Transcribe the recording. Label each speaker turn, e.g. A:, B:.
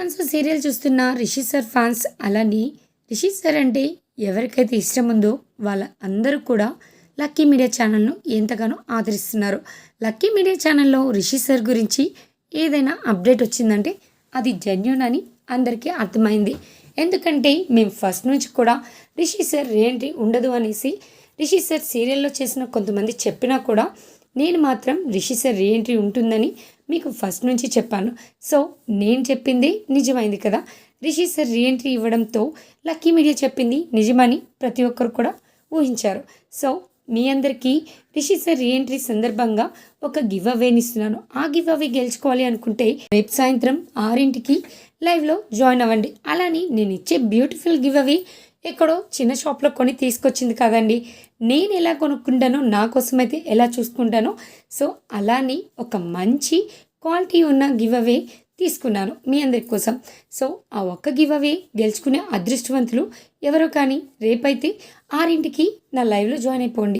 A: మనసు సీరియల్ చూస్తున్న Rishi sir fans అలానే రిషి సార్ అంటే ఎవరికైతే ఇష్టం ఉందో వాళ్ళ అందరూ కూడా లక్కీ మీడియా ఛానల్ను ఎంతగానో ఆదరిస్తున్నారు. లక్కీ మీడియా ఛానల్లో రిషి సార్ గురించి ఏదైనా అప్డేట్ వచ్చిందంటే అది జెన్యున్ అని అందరికీ అర్థమైంది. ఎందుకంటే మేము ఫస్ట్ నుంచి కూడా రిషి సార్ ఏంటి ఉండదు అనేసి రిషి సార్ సీరియల్లో చేసిన కొంతమంది చెప్పినా కూడా నేను మాత్రం రిషి సార్ రీఎంట్రీ ఉంటుందని మీకు ఫస్ట్ నుంచి చెప్పాను. సో నేను చెప్పింది నిజమైంది కదా. రిషి సార్ రీఎంట్రీ ఇవ్వడంతో లక్కీ మీడియా చెప్పింది నిజమని ప్రతి ఒక్కరు కూడా ఊహించారు. సో మీ అందరికీ రిషి సార్ రీఎంట్రీ సందర్భంగా ఒక గివ్ అవేని ఇస్తున్నాను. ఆ గివ్ అవే గెలుచుకోవాలి అనుకుంటే రేపు సాయంత్రం ఆరింటికి లైవ్లో జాయిన్ అవ్వండి. అలానే నేను ఇచ్చే బ్యూటిఫుల్ గివ్ అవే ఎక్కడో చిన్న షాప్లో కొని తీసుకొచ్చింది కాదండి. నేను ఎలా కొనుక్కుంటానో నా కోసమైతే ఎలా చూసుకుంటానో. సో అలానే ఒక మంచి క్వాలిటీ ఉన్న గివ్ అవే తీసుకున్నాను మీ అందరి కోసం. సో ఆ ఒక్క గివ్ అవే గెలుచుకునే అదృష్టవంతులు ఎవరో కానీ రేపైతే ఆరింటికి నా లైవ్లో జాయిన్ అయిపోండి.